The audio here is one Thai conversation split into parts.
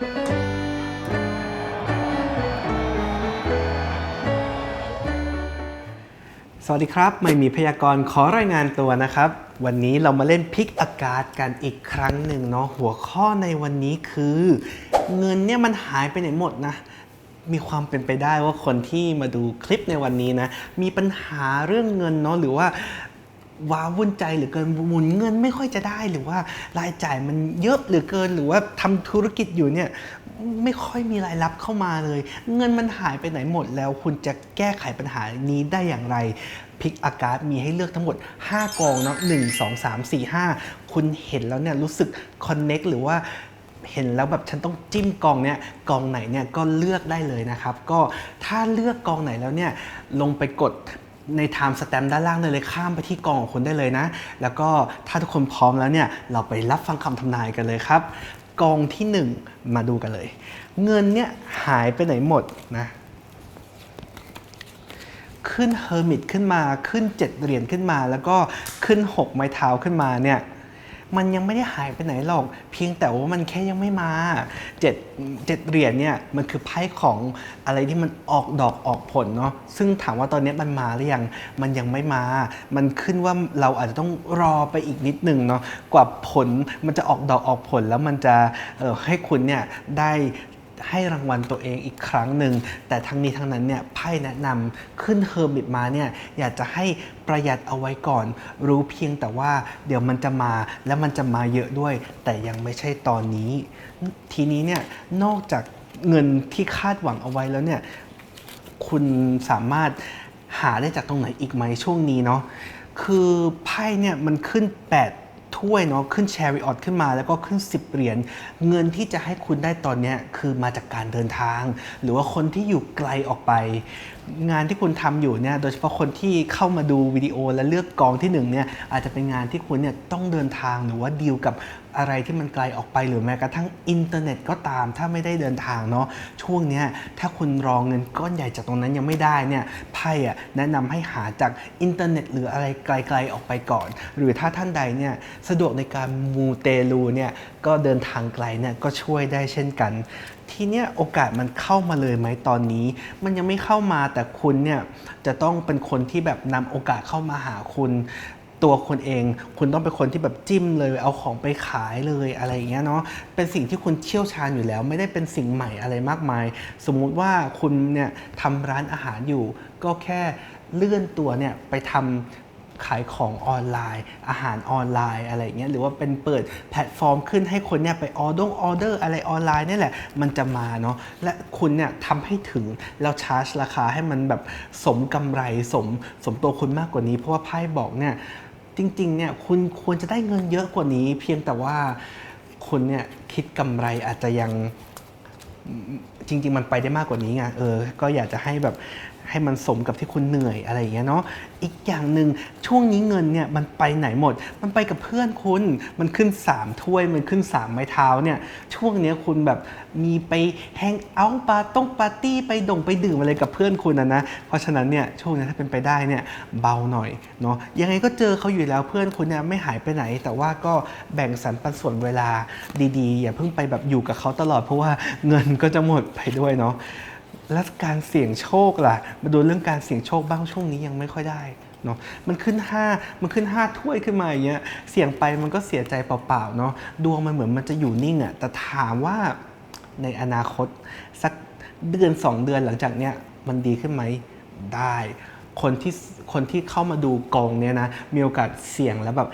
สวัสดีครับ ไม่มีพยากรณ์ขอรายงานตัวนะครับ วันนี้เรามาเล่นพิกอากาศกันอีกครั้งหนึ่งเนาะ หัวข้อในวันนี้คือ เงินเนี่ยมันหายไปไหนหมดนะ มีความเป็นไปได้ว่าคนที่มาดูคลิปในวันนี้นะ มีปัญหาเรื่องเงินเนาะ หรือว่า ว้าวุ่นใจหรือเกินหมุนเงินไม่ค่อยจะได้หรือว่ารายจ่ายมันเยอะหลือเกินหรือว่าทำธุรกิจอยู่เนี่ยไม่ค่อยมีรายรับเข้ามาเลย เงินมันหายไปไหนหมดแล้วคุณจะแก้ไขปัญหานี้ได้อย่างไรพิกอากาศมีให้เลือกทั้งหมด 5 กองเนาะ1 2 3 4 5คุณเห็นแล้วเนี่ยรู้สึกคอนเน็กหรือว่าเห็นแล้วแบบฉันต้องจิ้มกองเนี้ยกองไหนเนี่ยก็เลือกได้เลยนะครับ ก็ถ้าเลือกกองไหนแล้วเนี่ยลงไปกด ในไทม์สแตมด้านล่างได้เลยข้ามไปที่กองของคุณได้เลยนะ แล้วก็ถ้าทุกคนพร้อมแล้วเนี่ยเราไปรับฟังคำทำนายกันเลยครับ กองที่ 1 มาดูกันเลย เงินเนี่ยหายไปไหนหมดนะขึ้นเฮอร์มิตขึ้นมาขึ้น 7 เหรียญขึ้นมา แล้วก็ขึ้น 6 ไม้เท้าขึ้นมาเนี่ย มันยังไม่ได้หายไปไหนหรอก เพียงแต่ว่ามันแค่ยังไม่มาเจ็ดเจ็ดเหรียญเนี่ยมันคือไพ่ของอะไรที่มันออกดอกออกผลเนาะซึ่งถามว่าตอนนี้มันมาหรือยังมันยังไม่มา มันขึ้นว่าเราอาจจะต้องรอไปอีกนิดหนึ่งเนาะกว่าผลมันจะออกดอกออกผลแล้วมันจะออให้คุณเนี่ยได้ ให้รางวัลตัวเองอีกครั้งหนึ่ง แต่ทั้งนี้ทั้งนั้นเนี่ยไพ่แนะนำขึ้นเฮอร์มิตมาเนี่ยอยากจะให้ประหยัดเอาไว้ก่อน รู้เพียงแต่ว่าเดี๋ยวมันจะมาและมันจะมาเยอะด้วย แต่ยังไม่ใช่ตอนนี้ ทีนี้เนี่ยนอกจากเงินที่คาดหวังเอาไว้แล้วเนี่ยคุณสามารถหาได้จากตรงไหนอีกไหมช่วงนี้เนาะคือไพ่เนี่ยมันขึ้น 8 ถ้วยเนาะขึ้นแชริออตขึ้นมา แล้วก็ขึ้น 10 เหรียญเงินที่จะให้คุณได้ตอนนี้คือมาจากการเดินทาง หรือว่าคนที่อยู่ไกลออกไป งานที่คุณทำอยู่เนี่ยโดยเฉพาะคนที่เข้ามาดูวิดีโอและเลือกกองที่หนึ่งเนี่ยอาจจะเป็นงานที่คุณเนี่ยต้องเดินทางหรือว่าดีลกับ อะไรที่มันไกลออกไปหรือแม้กระทั่งอินเทอร์เน็ตก็ตาม ถ้าไม่ได้เดินทางเนาะช่วงเนี้ยถ้าคุณรองเงินก้อนใหญ่จากตรงนั้นยังไม่ได้เนี่ยไพ่อะแนะนำให้หาจากอินเทอร์เน็ตหรืออะไรไกลๆออกไปก่อน หรือถ้าท่านใดเนี่ยสะดวกในการมูเตลูเนี่ยก็เดินทางไกลเนี่ยก็ช่วยได้เช่นกัน ทีเนี้ยโอกาสมันเข้ามาเลยไหมตอนนี้ มันยังไม่เข้ามาแต่คุณเนี่ยจะต้องเป็นคนที่แบบนำโอกาสเข้ามาหาคุณ ตัวคุณเอง คุณต้องเป็นคนที่แบบจิ้มเลย เอาของไปขายเลยอะไรอย่างเงี้ยเนาะเป็นสิ่งที่คุณเชี่ยวชาญอยู่แล้ว ไม่ได้เป็นสิ่งใหม่อะไรมากมาย สมมุติว่าคุณเนี่ยทำร้านอาหารอยู่ ก็แค่เลื่อนตัวเนี่ยไปทำขายของออนไลน์ อาหารออนไลน์อะไรอย่างเงี้ยหรือว่าเป็นเปิดแพลตฟอร์มขึ้นให้คนเนี่ยไปออดงออเดอร์อะไรออนไลน์นี่แหละ มันจะมาเนาะและคุณเนี่ยทำให้ถึงแล้วชาร์จราคาให้มันแบบสมกำไรสมสมตัวคุณมากกว่านี้ เพราะว่าไพ่บอกเนี่ย จริงๆเนี่ยคุณควรจะได้เงินเยอะกว่านี้ เพียงแต่ว่าคุณเนี่ยคิดกำไรอาจจะยัง จริง ๆ มันไปได้มากกว่านี้ไงเออ ก็อยากจะให้แบบให้มันสมกับที่คุณเหนื่อยอะไรอย่างเงี้ยเนาะอีกอย่างหนึ่งช่วงนี้เงินเนี่ยมันไปไหนหมด มันไปกับเพื่อนคุณ มันขึ้น 3 ถ้วยมันขึ้น 3 ไม้เท้าเนี่ยช่วงเนี้ยคุณแบบมีไปแฮงเอาท์ปาต้องปาร์ตี้ไปด่งไปดื่มอะไรกับเพื่อนคุณนะนะเพราะฉะนั้นเนี่ยช่วงนี้ถ้าเป็นไปได้เนี่ยเบาหน่อยเนาะยังไงก็เจอเขาอยู่แล้วเพื่อนคุณเนี่ยไม่หายไปไหน แต่ว่าก็แบ่งสรรปันส่วนเวลาดีๆ อย่าเพิ่งไปแบบอยู่กับเขาตลอดเพราะว่าเงินก็จะหมดไปด้วยเนาะแล้วการเสี่ยงโชคล่ะ มาดูเรื่องการเสี่ยงโชคบ้างช่วงนี้ยังไม่ค่อยได้เนาะมันขึ้น 5 มันขึ้น 5 ถ้วยขึ้นมาอย่างเงี้ยเสี่ยงไปมันก็เสียใจเปล่าๆเนาะดวงมันเหมือนมันจะอยู่นิ่งอะแต่ถามว่าในอนาคตสักเดือน 2 เดือนหลังจากเนี้ยมันดีขึ้นไหมได้ คนที่คนที่เข้ามาดูกองเนี้ยนะมีโอกาสเสี่ยงแล้วแบบ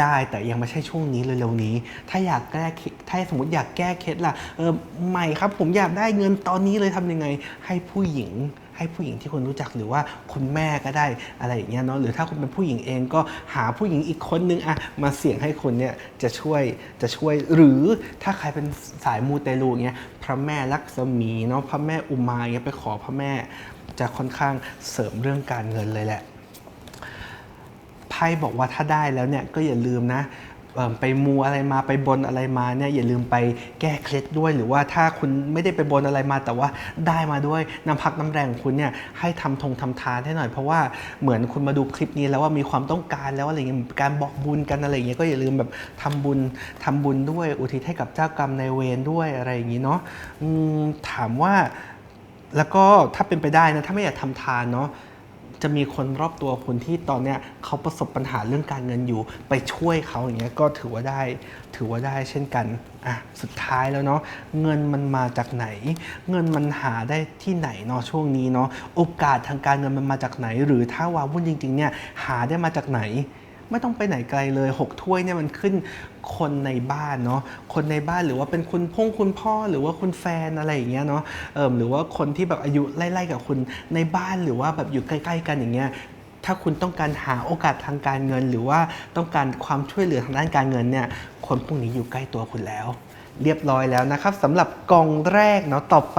ได้แต่ยังไม่ใช่ช่วงนี้เร็วๆนี้ ถ้าอยากแก้ถ้าสมมติอยากแก้เคล็ดล่ะเออใหม่ครับผมอยากได้เงินตอนนี้เลยทำยังไง ให้ผู้หญิงให้ผู้หญิงที่คุณรู้จักหรือว่าคุณแม่ก็ได้อะไรอย่างเงี้ยเนาะหรือถ้าคุณเป็นผู้หญิงเองก็หาผู้หญิงอีกคนนึงอะมาเสี่ยงให้คุณเนี่ยจะช่วยจะช่วยหรือถ้าใครเป็นสายมูเตลูเงี้ยพระแม่ลักษมีเนาะพระแม่อุมาเงี้ยไปขอพระแม่จะค่อนข้างเสริมเรื่องการเงินเลยแหละ พ่บอกว่าถ้าได้แล้วเนี่ยก็อย่าลืมนะไปมูอะไรมาไปบนอะไรมาเนี่ยอย่าลืมไปแก้เคล็ดด้วย หรือว่าถ้าคุณไม่ได้ไปบนอะไรมา แต่ว่าได้มาด้วยน้ำพักน้ำแรงของคุณเนี่ยให้ทำทงทำทานให้หน่อยเพราะว่าเหมือนคุณมาดูคลิปนี้แล้วว่ามีความต้องการแล้วอะไรเงี้ยการบอกบุญกันอะไรเงี้ยก็อย่าลืมแบบทำบุญทำบุญด้วย อุทิศให้กับเจ้ากรรมนายเวรด้วยอะไรอย่างงี้เนาะถามว่าแล้วก็ถ้าเป็นไปได้นะถ้าไม่อยากทำทานเนาะ จะมีคนรอบตัวคุณที่ตอนเนี้ยเขาประสบปัญหาเรื่องการเงินอยู่ ไปช่วยเขาอย่างเงี้ยก็ถือว่าได้ถือว่าได้เช่นกันอะสุดท้ายแล้วเนาะเงินมันมาจากไหน เงินมันหาได้ที่ไหนเนาะช่วงนี้เนาะโอกาสทางการเงินมันมาจากไหน หรือถ้าวาวุ่นจริงๆเนี่ยหาได้มาจากไหน ไม่ต้องไปไหนไกลเลยหกถ้วยเนี่ยมันขึ้นคนในบ้านเนาะคนในบ้านหรือว่าเป็นคุณพ่งคุณพ่อหรือว่าคุณแฟนอะไรอย่างเงี้ยเนาะเอิมหรือว่าคนที่แบบอายุไล่ๆกับคุณในบ้านหรือว่าแบบอยู่ใกล้ๆกันอย่างเงี้ยถ้าคุณต้องการหาโอกาสทางการเงิน หรือว่าต้องการความช่วยเหลือทางด้านการเงินเนี่ยคนพวกนี้อยู่ใกล้ตัวคุณแล้วเรียบร้อยแล้วนะครับสำหรับกองแรกเนาะต่อไป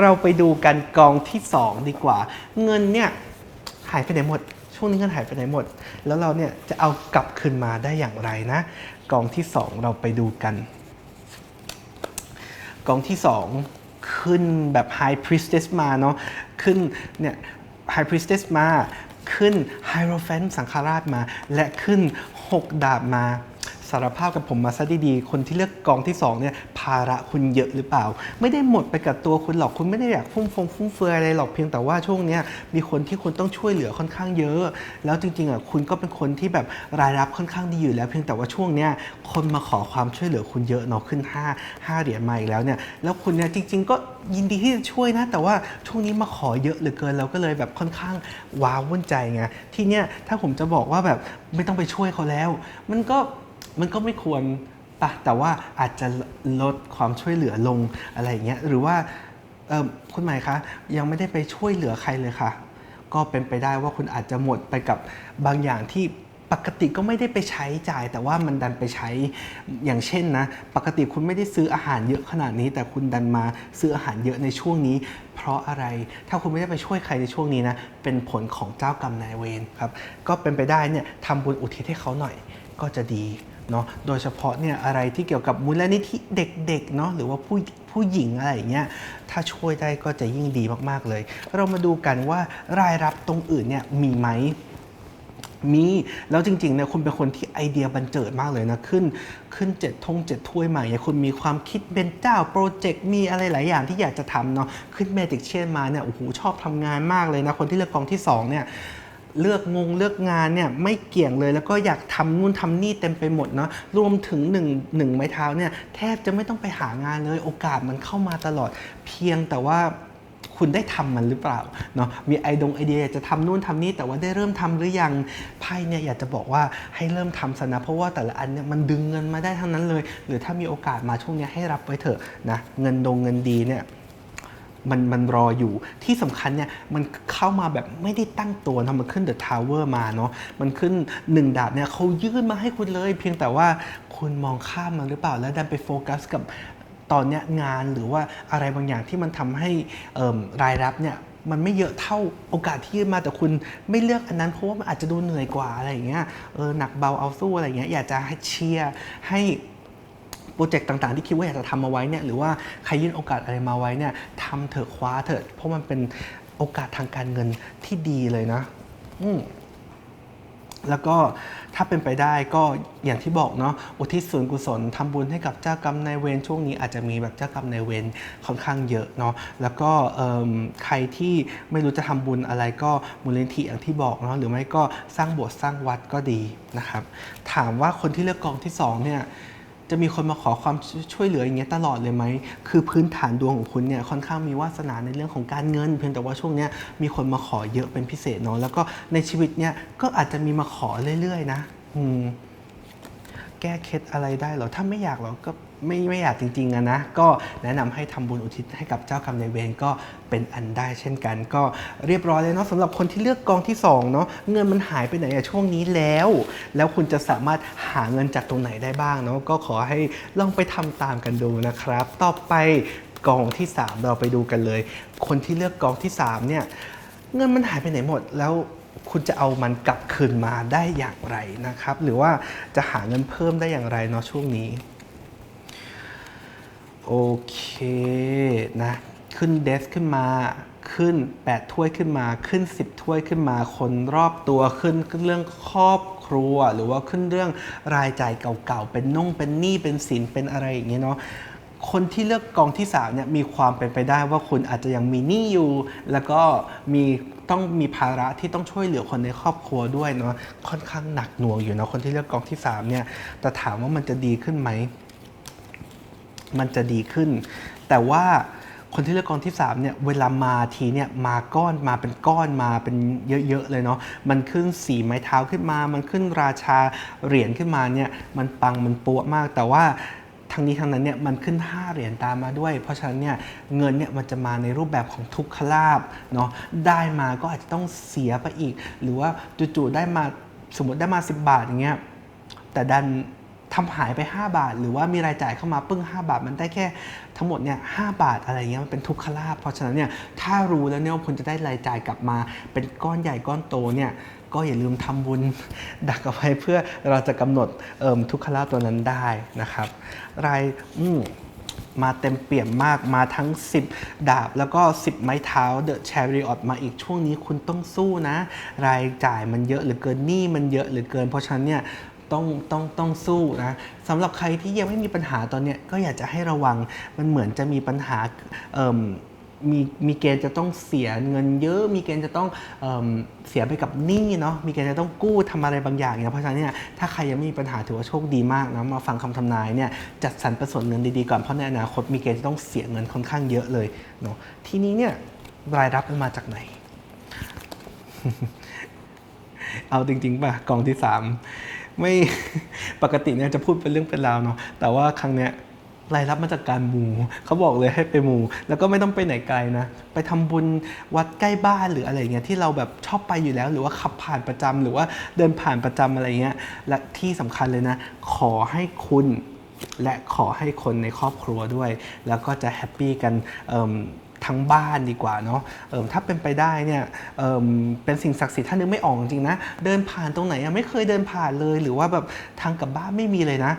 เราไปดูกันกองที่สองดีกว่า เงินเนี่ยหายไปไหนหมด ช่วงนี้เงินหายไปไหนหมด แล้วเราเนี่ยจะเอากลับคืนมาได้อย่างไรนะ กองที่ 2 เราไปดูกัน กองที่ 2 ขึ้นแบบ High Priestess มาเนาะขึ้นเนี่ย High Priestess มา ขึ้น Hierophant สังฆราชมา และขึ้น 6 ดาบมาารภาพกับผมมาซะดีๆ คนที่เลือกกองที่2เนี่ยภาระคุณเยอะหรือเปล่า ไม่ได้หมดไปกับตัวคุณหรอกคุณไม่ได้อยากฟุ่มฟงฟุ่มเฟือยอะไรหรอกเพียงแต่ว่าช่วงเนี้ยมีคนที่คุณต้องช่วยเหลือค่อนข้างเยอะ แล้วจริงๆอะคุณก็เป็นคนที่แบบรายรับค่อนข้างดีอยู่แล้วเพียงแต่ว่าช่วงเนี้ยคนมาขอความช่วยเหลือคุณเยอะเนาะขึ้น 5 5เหรียญมาอีกแล้วเนี่ยแล้วคุณเนี่ยจริง ๆ ก็ยินดีที่จะช่วยนะ แต่ว่าช่วงนี้มาขอเยอะเหลือเกินเราก็เลยแบบค่อนข้างว้าวุ่นใจไงที่เนี้ยถ้าผมจะบอกว่าแบบไม่ต้องไปช่วยเขาแล้ว มันก็ มันก็ไม่ควรปะแต่ว่าอาจจะลดความช่วยเหลือลงอะไรอย่างเงี้ยหรือว่าคุณหมายคะยังไม่ได้ไปช่วยเหลือใครเลยค่ะ ก็เป็นไปได้ว่าคุณอาจจะหมดไปกับบางอย่างที่ปกติก็ไม่ได้ไปใช้จ่าย แต่ว่ามันดันไปใช้อย่างเช่นนะ ปกติคุณไม่ได้ซื้ออาหารเยอะขนาดนี้ แต่คุณดันมาซื้ออาหารเยอะในช่วงนี้ เพราะอะไร ถ้าคุณไม่ได้ไปช่วยใครในช่วงนี้นะเป็นผลของเจ้ากรรมนายเวรครับก็เป็นไปได้เนี่ยทำบุญอุทิศให้เขาหน่อยก็จะดี เนาะโดยเฉพาะเนี่ยอะไรที่เกี่ยวกับมูลนิธิเด็กๆเนาะหรือว่าผู้ผู้หญิงอะไรอย่างเงี้ยถ้าช่วยได้ก็จะยิ่งดีมากๆเลย เรามาดูกันว่ารายรับตรงอื่นเนี่ยมีไหมมีแล้วจริงๆเนี่ยคุณเป็นคนที่ไอเดียบันเจิดมากเลยนะ ขึ้นขึ้นเจ็ดทงเจ็ดถ้วยใหม่เนี่ยคุณมีความคิดเป็นเจ้าโปรเจกต์มีอะไรหลายอย่างที่อยากจะทำเนาะขึ้นเมจิกเชียนมาเนี่ยโอ้โหชอบทำงานมากเลยนะ คนที่เลือกกองที่สองเนี่ย เลือกงงเลือกงานเนี่ยไม่เกี่ยงเลยแล้วก็อยากทำนู่นทำนี่เต็มไปหมดเนาะรวมถึงหนึ่งหนึ่งไม้เท้าเนี่ยแทบจะไม่ต้องไปหางานเลยโอกาสมันเข้ามาตลอด เพียงแต่ว่าคุณได้ทำมันหรือเปล่าเนาะมีไอดงไอเดียอยากจะทำนู่นทำนี่แต่ว่าได้เริ่มทำหรือยังไพ่เนี่ยอยากจะบอกว่าให้เริ่มทำซะนะเพราะว่าแต่ละอันเนี่ยมันดึงเงินมาได้ทั้งนั้นเลย หรือถ้ามีโอกาสมาช่วงนี้ให้รับไว้เถอะนะเงินดงเงินดีเนี่ย มันมันรออยู่ที่สำคัญเนี่ยมันเข้ามาแบบไม่ได้ตั้งตัวนะมันขึ้นเดอะทาวเวอร์มาเนาะมันขึ้นหนึ่งดาบเนี่ยเขายื่นมาให้คุณเลย เพียงแต่ว่าคุณมองข้ามมันหรือเปล่าแล้วดันไปโฟกัสกับตอนเนี้ยงานหรือว่าอะไรบางอย่างที่มันทำให้รายรับเนี่ยมันไม่เยอะเท่าโอกาสที่ยื่นมาแต่คุณไม่เลือกอันนั้นเพราะว่ามันอาจจะดูเหนื่อยกว่าอะไรอย่างเงี้ยเออหนักเบาเอาสู้อะไรอย่างเงี้ยอยากจะให้เชียร์ให้ โปรเจกต์ต่างๆ ที่คิดว่าอยากจะทำมาไว้เนี่ยหรือว่าใครยื่นโอกาสอะไรมาไว้เนี่ยทำเถอะคว้าเถอะเพราะมันเป็นโอกาสทางการเงินที่ดีเลยนะ อืมแล้วก็ถ้าเป็นไปได้ก็อย่างที่บอกเนาะอุทิศส่วนกุศลทำบุญให้กับเจ้ากรรมนายเวรช่วงนี้อาจจะมีแบบเจ้ากรรมนายเวรค่อนข้างเยอะเนาะแล้วก็ใครที่ไม่รู้จะทำบุญอะไรก็มูลนิธิอย่างที่บอกเนาะหรือไม่ก็สร้างโบสถ์สร้างวัดก็ดีนะครับ ถามว่าคนที่เลือกกองที่สองเนี่ย จะมีคนมาขอความช่วยเหลืออย่างเงี้ยตลอดเลยไหม คือพื้นฐานดวงของคุณเนี่ยค่อนข้างมีวาสนาในเรื่องของการเงิน เพียงแต่ว่าช่วงเนี้ยมีคนมาขอเยอะเป็นพิเศษเนาะ แล้วก็ในชีวิตเนี่ยก็อาจจะมีมาขอเรื่อยๆ นะ อืม แก้เคล็ดอะไรได้เหรอ ถ้าไม่อยากเราก็ ไม่ไม่อยากจริงๆอะนะ ก็แนะนำให้ทำบุญอุทิศให้กับเจ้ากรรมนายเวรก็เป็นอันได้เช่นกัน ก็เรียบร้อยเลยเนาะสำหรับคนที่เลือกกองที่สองเนาะเงินมันหายไปไหนอะช่วงนี้แล้ว แล้วคุณจะสามารถหาเงินจากตรงไหนได้บ้างเนาะก็ขอให้ลองไปทำตามกันดูนะครับ ต่อไปกองที่สามเราไปดูกันเลย คนที่เลือกกองที่สามเนี่ยเงินมันหายไปไหนหมดแล้วคุณจะเอามันกลับคืนมาได้อย่างไรนะครับ หรือว่าจะหาเงินเพิ่มได้อย่างไรเนาะช่วงนี้ โอเคนะขึ้นเดสขึ้นมาขึ้น 8 ถ้วยขึ้นมาขึ้น 10 ถ้วยขึ้นมา คนรอบตัวขึ้นเรื่องครอบครัว หรือว่าขึ้นเรื่องรายจ่ายเก่าๆ เป็นน่งเป็นหนี้เป็นสินเป็นอะไรอย่างเงี้ยเนาะคนที่เลือกกองที่3เนี่ยมีความเป็นไปได้ว่าคุณอาจจะยังมีหนี้อยู่ แล้วก็มีต้องมีภาระที่ต้องช่วยเหลือคนในครอบครัวด้วยเนาะค่อนข้างหนักหน่วงอยู่นะคนที่เลือกกองที่สามเนี่ยแต่ถามว่ามันจะดีขึ้นไหม มันจะดีขึ้น แต่ว่าคนที่เลือกกองที่3เนี่ยเวลามาทีเนี่ยมาก้อนมาเป็นก้อนมาเป็นเยอะๆเลยเนาะมันขึ้นสีไม้เท้าขึ้นมา มันขึ้นราชาเหรียญขึ้นมาเนี่ยมันปังมันปัวมาก แต่ว่าทั้งนี้ทั้งนั้นเนี่ยมันขึ้น 5 เหรียญตามมาด้วย เพราะฉะนั้นเนี่ยเงินเนี่ยมันจะมาในรูปแบบของทุกขลาบเนาะได้มาก็อาจจะต้องเสียไปอีก หรือว่าจู่ๆได้มาสมมติได้มา 10 บาทอย่างเงี้ยแต่ดัน ทำหายไป 5 บาท หรือว่ามีรายจ่ายเข้ามาปึ้ง 5 บาท มันได้แค่ทั้งหมดเนี่ยหบาทอะไรเงี้ยมันเป็นทุกขลาภเพราะฉะนั้นเนี่ยถ้ารู้แล้วเนี่ยว่าคุณจะได้รายจ่ายกลับมา เป็นก้อนใหญ่ก้อนโตเนี่ยก็อย่าลืมทำบุญดักเอาไว้เพื่อเราจะกำหนดเอิ่มทุกขลาภตัวนั้นได้นะครับ รายอืมาเต็มเปี่ยมมากมาทั้ง 10 ดาบ แล้วก็ 10 ไม้เท้าเดอะแชริออตมาอีกช่วงนี้คุณต้องสู้นะ รายจ่ายมันเยอะหลือเกินหนี้มันเยอะหลือเกิน เพราะฉะนั้นเนี่ย ต้องต้องต้องสู้นะสำหรับใครที่ยังไม่มีปัญหาตอนเนี้ยก็อยากจะให้ระวังมันเหมือนจะมีปัญหาเอิ่มมีมีเกณฑ์จะต้องเสียเงินเยอะ มีเกณฑ์จะต้องเอเสียไปกับหนี้เนาะ มีเกณฑ์จะต้องกู้ทำอะไรบางอย่างเนี่ยเพราะฉะนั้นเนี่ยถ้าใครยังไม่มีปัญหาถือว่าโชคดีมากนะ มาฟังคำทำนายเนี่ยจัดสรรประสนเงินดีๆก่อน เพราะในอนาคตมีเกณฑ์จะต้องเสียเงินค่อนข้างเยอะเลยเนาะ ทีนี้เนี่ยรายรับมันมาจากไหน เอาจริงๆป่ะกองที่ 3 ไม่ปกติเนี่ยจะพูดเป็นเรื่องเป็นราวเนาะแต่ว่าครั้งเนี้ยรายรับมาจากการมูเขาบอกเลยให้ไปมู แล้วก็ไม่ต้องไปไหนไกลนะ ไปทำบุญวัดใกล้บ้านหรืออะไรเงี้ยที่เราแบบชอบไปอยู่แล้ว หรือว่าขับผ่านประจำหรือว่าเดินผ่านประจำอะไรเงี้ยและที่สำคัญเลยนะ ขอให้คุณและขอให้คนในครอบครัวด้วย แล้วก็จะแฮปปี้กันเอิ่ม ทั้งบ้านดีกว่าเนาะเอิมถ้าเป็นไปได้เนี่ยเอิมเป็นสิ่งศักดิ์สิทธิ์ถ้านึกไม่ออกจริงนะ เดินผ่านตรงไหนอะไม่เคยเดินผ่านเลย หรือว่าแบบทางกลับบ้านไม่มีเลยนะ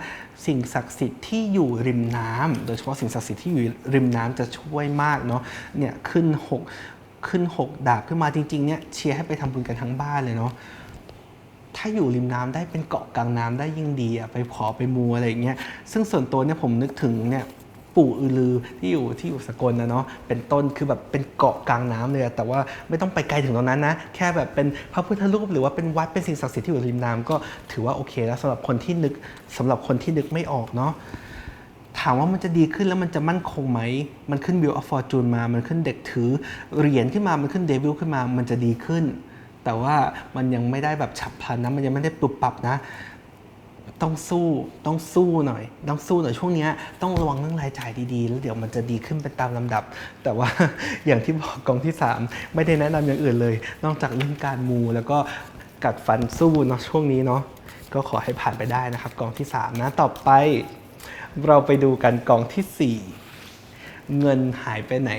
สิ่งศักดิ์สิทธิ์ที่อยู่ริมน้ำโดยเฉพาะสิ่งศักดิ์สิทธิ์ที่อยู่ริมน้ำจะช่วยมากเนาะเนี่ยขึ้นหกขึ้นหกดาบขึ้นมาจริงๆเนี่ยเชียร์ให้ไปทำบุญกันทั้งบ้านเลยเนาะถ้าอยู่ริมน้ำได้เป็นเกาะกลางน้ำได้ยิ่งดีอะไปขอไปมูอะไรอย่างเงี้ยซึ่งส่วนตัวเนี่ยผมนึกถึงเนี่ย ปู่อือลือที่อยู่ที่อยู่สกลนะเนาะเป็นต้นคือแบบเป็นเกาะกลางน้ำเลยแต่ว่าไม่ต้องไปไกลถึงตรงนั้นนะ แค่แบบเป็นพระพุทธรูปหรือว่าเป็นวัดเป็นสิ่งศักดิ์สิทธิ์ที่อยู่ริมน้ำก็ถือว่าโอเคแล้วสำหรับคนที่นึกสำหรับคนที่นึกไม่ออกเนาะถามว่ามันจะดีขึ้นแล้วมันจะมั่นคงไหม มันขึ้น Wheel of Fortune มา มันขึ้นเด็กถือเหรียญขึ้นมา มันขึ้นเดวิลขึ้นมา มันจะดีขึ้น แต่ว่ามันยังไม่ได้แบบฉับพลันนะ มันยังไม่ได้ปรับปรับนะ ต้องสู้ต้องสู้หน่อย ต้องสู้หน่อยช่วงนี้ต้องระวังเรื่องรายจ่ายดีๆ แล้วเดี๋ยวมันจะดีขึ้นเป็นตามลำดับ แต่ว่าอย่างที่บอกกองที่ 3 ไม่ได้แนะนำอย่างอื่นเลย นอกจากเรื่องการมูแล้วก็กัดฟันสู้เนาะช่วงนี้เนาะก็ขอให้ผ่านไปได้นะครับ กองที่ 3 นะต่อไป เราไปดูกันกองทีสี่4เงินหายไปไหน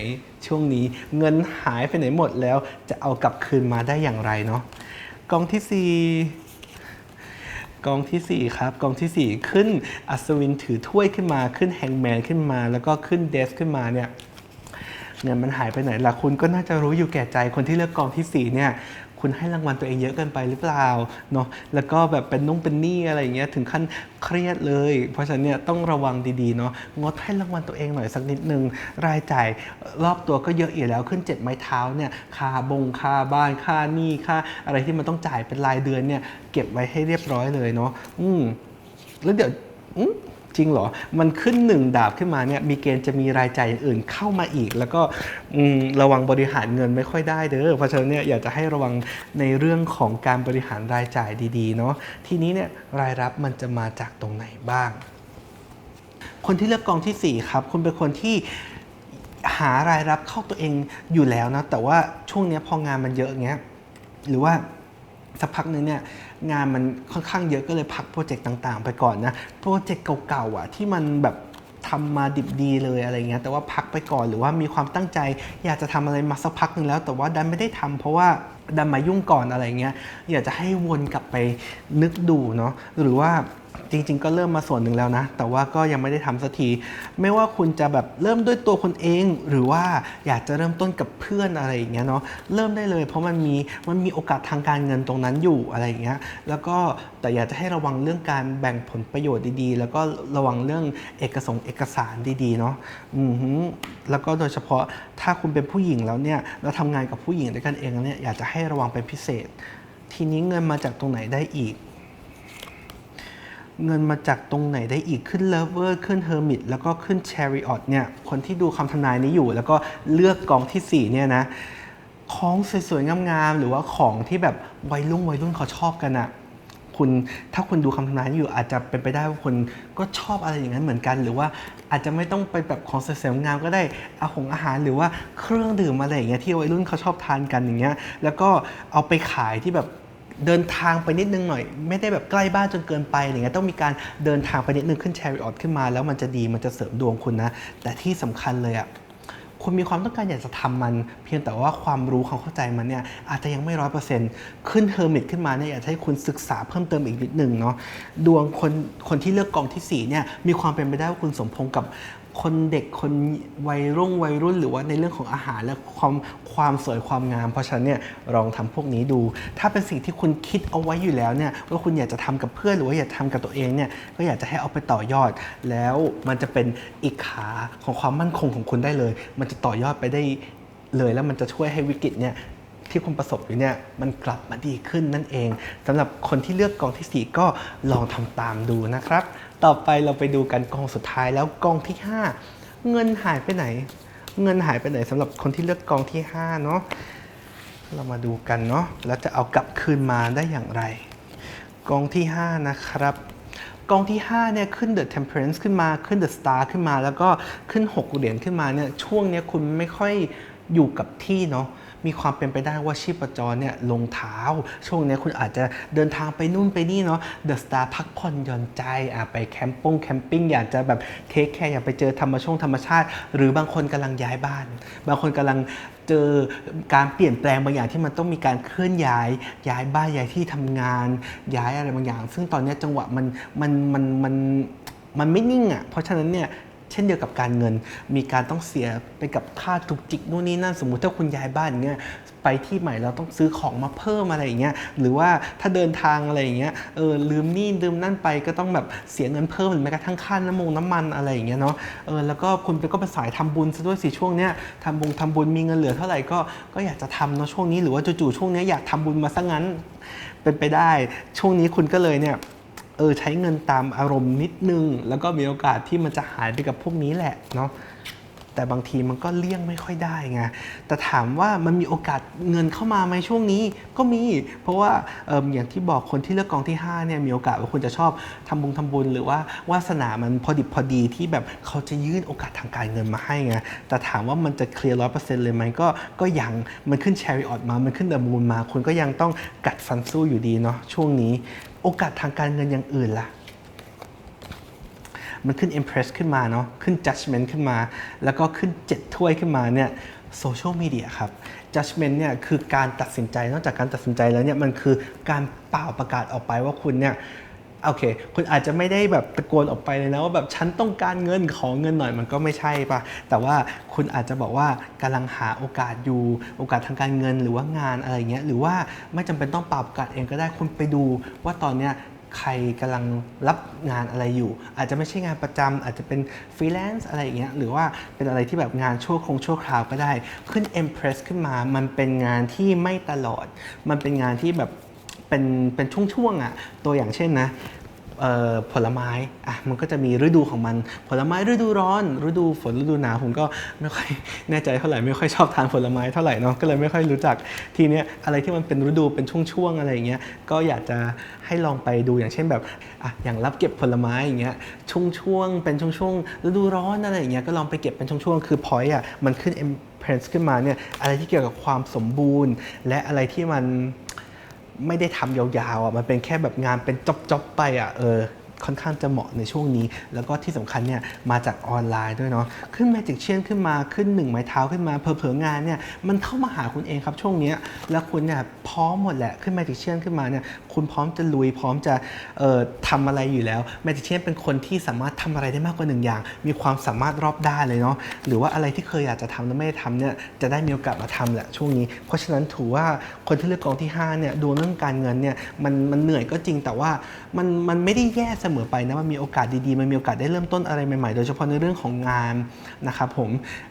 ช่วงนี้ เงินหายไปไหนหมดแล้วจะเอากลับคืนมาได้อย่างไรเนาะกองที่ 4 กองทีสี่ 4 ครับ กองทีสี่ 4 ขึ้นอัศวินถือถ้วยขึ้นมาขึ้นแฮงแมนขึ้นมา แล้วก็ขึ้นเดสขึ้นมาเนี่ยเงินมันหายไปไหนล่ะคุณก็น่าจะรู้อยู่แก่ใจคนที่เลือกกองที่ 4 เนี่ย คุณให้รางวัลตัวเองเยอะเกินไปหรือเปล่าเนาะแล้วก็แบบเป็นนุ่งเป็นนี้อะไรอย่างเงี้ยถึงขั้นเครียดเลย เพราะฉะนั้นเนี่ยต้องระวังดีๆเนาะงดให้รางวัลตัวเองหน่อยสักนิดนึงรายจ่ายรอบตัวก็เยอะอยู่แล้วขึ้นเจ็ดไม้เท้าเนี่ยค่าบงค่าบ้านค่าหนี้ค่าอะไรที่มันต้องจ่ายเป็นรายเดือนเนี่ยเก็บไว้ให้เรียบร้อยเลยเนาะอืมแล้วเดี๋ยวอืม จริงเหรอ มันขึ้นหนึ่งดาบขึ้นมาเนี่ยมีเกณฑ์จะมีรายจ่ายอย่างอื่นเข้ามาอีก แล้วก็ระวังบริหารเงินไม่ค่อยได้เด้อเพราะฉะนั้นเนี่ยอยากจะให้ระวังในเรื่องของการบริหารรายจ่ายดีๆเนาะทีนี้เนี่ยรายรับมันจะมาจากตรงไหนบ้าง คนที่เลือกกองทีสี่4 ครับ คุณเป็นคนที่หารายรับเข้าตัวเองอยู่แล้วนะแต่ว่าช่วงนี้พองานมันเยอะเงี้ยหรือว่าสักพักหนึงเนี่ย งานมันค่อนข้างเยอะก็เลยพักโปรเจกต์ต่างๆ ไปก่อนนะโปรเจกต์เก่าๆอะที่มันแบบทำมาดิบดีเลยอะไรเงี้ยแต่ว่าพักไปก่อนหรือว่ามีความตั้งใจ อยากจะทำอะไรมาสักพักหนึ่งแล้ว แต่ว่าดันไม่ได้ทำเพราะว่าดันมายุ่งก่อนอะไรเงี้ยอยากจะให้วนกลับไปนึกดูเนาะหรือว่า จริง ๆ ก็เริ่มมาส่วนหนึ่งแล้วนะ แต่ว่าก็ยังไม่ได้ทำสักที ไม่ว่าคุณจะแบบเริ่มด้วยตัวคุณเอง หรือว่าอยากจะเริ่มต้นกับเพื่อนอะไรอย่างเงี้ยเนาะเริ่มได้เลย เพราะมันมีมันมีโอกาสทางการเงินตรงนั้นอยู่อะไรอย่างเงี้ยแล้วก็แต่อยากจะให้ระวังเรื่องการแบ่งผลประโยชน์ดีๆ แล้วก็ระวังเรื่องเอกสงเอกสารดีๆเนาะอือหือแล้วก็โดยเฉพาะถ้าคุณเป็นผู้หญิงแล้วเนี่ยเราทำงานกับผู้หญิงด้วยกันเองเนี่ยอยากจะให้ระวังเป็นพิเศษ ทีนี้เงินมาจากตรงไหนได้อีก เงินมาจากตรงไหนได้อีกขึ้น Lover ขึ้น Hermit แล้วก็ขึ้น Chariot เนี่ยคนที่ดูคำทำนายนี้อยู่ แล้วก็เลือกกองที่4เนี่ยนะของสวยๆงามๆหรือว่าของที่แบบวัยรุ่นวัยรุ่นเขาชอบกันอะคุณถ้าคุณดูคำทำนายนี้อยู่อาจจะเป็นไปได้ว่าคุณก็ชอบอะไรอย่างนั้นเหมือนกัน หรือว่าอาจจะไม่ต้องไปแบบของสวยๆงามก็ได้อาหงอาหารหรือว่าเครื่องดื่มอะไรอย่างเงี้ยที่วัยรุ่นเขาชอบทานกันอย่างเงี้ยแล้วก็เอาไปขายที่แบบ เดินทางไปนิดนึงหน่อย ไม่ได้แบบใกล้บ้านจนเกินไปอย่างเงี้ยต้องมีการเดินทางไปนิดนึงขึ้นแชริออตขึ้นมา แล้วมันจะดีมันจะเสริมดวงคุณนะ แต่ที่สำคัญเลยอะ่ะคุณมีความต้องการอยากจะทำมัน เพียงแต่ว่าความรู้ความเข้าใจมันเนี่ยอาจจะยังไม่ร้อยเปอร์เซ็นต์ขึ้นเฮอร์มิตขึ้นมาเนี่ยอยากให้คุณศึกษาเพิ่มเติมอีกนิดนึงเนาะดวงคนคนที่เลือกกองที่สี่เนี่ยมีความเป็นไปได้ว่าคุณสมพงษ์กับ คนเด็กคนวัยรุ่งวัยรุ่น หรือว่าในเรื่องของอาหารและความความสวยความงาม เพราะฉะนั้นเนี่ยลองทำพวกนี้ดู ถ้าเป็นสิ่งที่คุณคิดเอาไว้อยู่แล้วเนี่ยว่าคุณอยากจะทำกับเพื่อนหรือว่าอยากทำกับตัวเองเนี่ยก็อยากจะให้เอาไปต่อยอด แล้วมันจะเป็นอีกขาของความมั่นคงของคุณได้เลย มันจะต่อยอดไปได้เลยแล้วมันจะช่วยให้วิกฤตเนี่ยที่คุณประสบอยู่เนี่ยมันกลับมาดีขึ้นนั่นเองสำหรับคนที่เลือกกองทีสี่4 ก็ลองทำตามดูนะครับ ต่อไปเราไปดูกันกองสุดท้ายแล้วกองที่ 5 เงินหายไปไหน เงินหายไปไหนสำหรับคนที่เลือกกองที่5เนาะเรามาดูกันเนาะแล้วจะเอากลับคืนมาได้อย่างไร กองที่ 5 นะครับกองที่ 5 เนี่ยขึ้น The Temperance ขึ้นมาขึ้น The Star ขึ้นมา แล้วก็ขึ้น 6 เหรียญขึ้นมาเนี่ยช่วงเนี้ยคุณไม่ค่อยอยู่กับที่เนาะ มีความเป็นไปได้ว่าชีพจรเนี่ยลงเท้า ช่วงนี้คุณอาจจะเดินทางไปนู่นไปนี่เนาะ The Star พักผ่อนหย่อนใจอะไปแคมปิ้งแคมปิ้งอยากจะแบบเทคแคร์อยากไปเจอธรรมชงธรรมชาติ หรือบางคนกำลังย้ายบ้าน บางคนกำลังเจอการเปลี่ยนแปลงบางอย่างที่มันต้องมีการเคลื่อนย้าย ย้ายบ้านย้ายที่ทำงาน ย้ายอะไรบางอย่าง ซึ่งตอนนี้จังหวะมันมันมันมันมันไม่นิ่งอะเพราะฉะนั้นเนี่ย เช่นเดียวกับการเงิน มีการต้องเสียไปกับค่าจุกจิกนู่นนี่นั่นสมมุติถ้าคุณย้ายบ้านเงี้ยไปที่ใหม่เราต้องซื้อของมาเพิ่มอะไรอย่างเงี้ยหรือว่าถ้าเดินทางอะไรอย่างเงี้ยเออลืมนี่ลืมนั่นไปก็ต้องแบบเสียเงินเพิ่มหรือแม้กระทั่งค่าน้ำมงน้ำมันอะไรอย่างเงี้ยเนาะเออแล้วก็คุณก็เป็นสายทำบุญซะด้วยสิช่วงเนี้ยทำบุญทำบุญมีเงินเหลือเท่าไหร่ก็ก็อยากจะทำเนาะช่วงนี้หรือว่าจู่ๆช่วงเนี้ยอยากทำบุญมาซะงั้นเป็นไปได้ช่วงนี้คุณก็เลยเนี่ย เออใช้เงินตามอารมณ์นิดนึง แล้วก็มีโอกาสที่มันจะหายไปกับพวกนี้แหละเนาะแต่บางทีมันก็เลี่ยงไม่ค่อยได้ไง แต่ถามว่ามันมีโอกาสเงินเข้ามาไหมช่วงนี้ก็มี เพราะว่าเอออย่างที่บอกคนที่เลือกกองที่5เนี่ยมีโอกาสว่าคุณจะชอบทำบุญทำบุญหรือว่าวาสนามันพอดิบพอดีที่แบบเขาจะยื่นโอกาสทางการเงินมาให้ไง แต่ถามว่ามันจะเคลียร์ร้อยเปอร์เซ็นต์เลยไหมก็ก็ยังมันขึ้นแชริออตมา มันขึ้นเดอะมูนมา คุณก็ยังต้องกัดฟันสู้อยู่ดีเนาะช่วงนี้ โอกาสทางการเงินอย่างอื่นล่ะ มันขึ้น Impress ขึ้นมาเนาะขึ้น Judgment ขึ้นมา แล้วก็ขึ้น 7 ถ้วยขึ้นมาเนี่ยโซเชียลมีเดียครับ Judgment เนี่ยคือการตัดสินใจ นอกจากการตัดสินใจแล้วเนี่ยมันคือการเป่าประกาศออกไปว่าคุณเนี่ย โอเค คุณอาจจะไม่ได้แบบตะโกนออกไปเลยนะว่าแบบฉันต้องการเงินขอเงินหน่อยมันก็ไม่ใช่ปะแต่ว่าคุณอาจจะบอกว่ากำลังหาโอกาสอยู่โอกาสทางการเงินหรือว่างานอะไรเงี้ยหรือว่าไม่จำเป็นต้องปรับโอกาสเองก็ได้คุณไปดูว่าตอนเนี้ยใครกำลังรับงานอะไรอยู่ อาจจะไม่ใช่งานประจำอาจจะเป็นฟรีแลนซ์อะไรอย่างเงี้ยหรือว่าเป็นอะไรที่แบบงานชั่วคงชั่วคราวก็ได้ ขึ้น Impress ขึ้นมา มันเป็นงานที่ไม่ตลอด มันเป็นงานที่แบบ เป็นเป็นช่วงๆอะตัวอย่างเช่นนะผลไม้อะมันก็จะมีฤดูของมัน ผลไม้ฤดูร้อน ฤดูฝนฤดูหนาวผมก็ไม่ค่อยแน่ใจเท่าไหร่ไม่ค่อยชอบทานผลไม้เท่าไหร่เนาะก็เลยไม่ค่อยรู้จักทีเนี้ยอะไรที่มันเป็นฤดูเป็นช่วงๆอะไรอย่างเงี้ยก็อยากจะให้ลองไปดูอย่างเช่นแบบอะอย่างรับเก็บผลไม้อย่างเงี้ยช่วงๆเป็นช่วงๆฤดูร้อนอะไรอย่างเงี้ยก็ลองไปเก็บเป็นช่วงๆคือพอยต์อะมันขึ้น Impress ขึ้นมาเนี่ยอะไรที่เกี่ยวกับความสมบูรณ์ และอะไรที่มัน ไม่ได้ทำยาวๆอะมันเป็นแค่แบบงานเป็นจ๊อบๆไปอะเออ ค่อนข้างจะเหมาะในช่วงนี้ แล้วก็ที่สำคัญเนี่ยมาจากออนไลน์ด้วยเนาะขึ้นแมจิกเชียนขึ้นมาขึ้นหนึ่งไม้เท้าขึ้นมาเผลอๆงานเนี่ยมันเข้ามาหาคุณเองครับช่วงนี้แล้วคุณเนี่ยพร้อมหมดแหละขึ้นแมจิกเชียนขึ้นมาเนี่ยคุณพร้อมจะลุยพร้อมจะเอ่อทำอะไรอยู่แล้วแมจิกเชียนเป็นคนที่สามารถทำอะไรได้มากกว่าหนึ่งอย่าง มีความสามารถรอบด้านเลยเนาะหรือว่าอะไรที่เคยอยากจะทำแล้วไม่ได้ทำเนี่ยจะได้มีโอกาสมาทำแหละช่วงนี้ เพราะฉะนั้นถือว่าคนที่เลือกกองที่5เนี่ยดูเรื่องการเงินเนี่ยมันมันเหนื่อยก็จริงแต่ว่ามันมันไม่ได้แย่เสมอไปนะมันมีโอกาสดีๆ มันมีโอกาสได้เริ่มต้นอะไรใหม่ๆ โดยเฉพาะในเรื่องของงานนะครับผม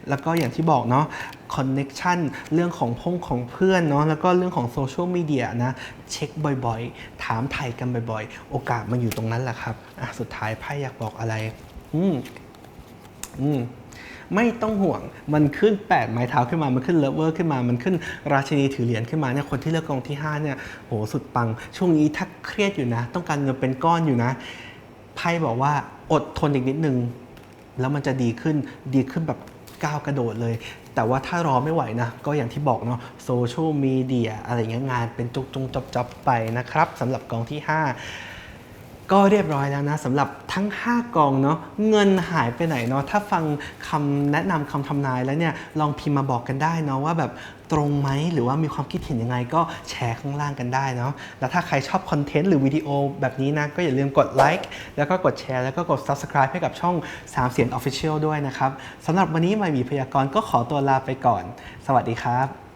แล้วก็อย่างที่บอกเนาะคอนเน็ชันเรื่องของพงของเพื่อนเนาะแล้วก็เรื่องของโซเชียลมีเดียนะเช็คบ่อยๆ ถามไทยกันบ่อยๆ โอกาสมันอยู่ตรงนั้นแหละครับอะสุดท้ายไพ่อยากบอกอะไร อืมอืมไม่ต้องห่วง มันขึ้น 8 ไม้เท้าขึ้นมา มันขึ้นเลเวอร์ขึ้นมา มันขึ้นราชินีถือเหรียญขึ้นมาเนี่ย คนที่เลือกกองที่ 5 เนี่ย โห สุดปัง ช่วงนี้ถ้าเครียดอยู่นะ ต้องการเงินเป็นก้อนอยู่นะ ไพ่บอกว่าอดทนอีกนิดนึง แล้วมันจะดีขึ้นดีขึ้นแบบก้าวกระโดดเลย แต่ว่าถ้ารอไม่ไหวนะ ก็อย่างที่บอกเนาะโซเชียลมีเดียอะไรเงี้ยงานเป็นจุกจุงจับจับๆไปนะครับสำหรับกองที่ 5 ก็เรียบร้อยแล้วนะสำหรับทั้ง 5 กองเนาะเงินหายไปไหนเนาะถ้าฟังคำแนะนำคำทำนายแล้วเนี่ยลองพิมพ์มาบอกกันได้เนาะว่าแบบตรงไหมหรือว่ามีความคิดเห็นยังไงก็แชร์ข้างล่างกันได้เนาะแล้วถ้าใครชอบคอนเทนต์หรือวิดีโอแบบนี้นะ ก็อย่าลืมกดไลค์แล้วก็กดแชร์แล้วก็กด Subscribe ให้กับช่อง 3 เสียง Official ด้วยนะครับสำหรับวันนี้มามีพยากรณ์ก็ขอตัวลาไปก่อน สวัสดีครับ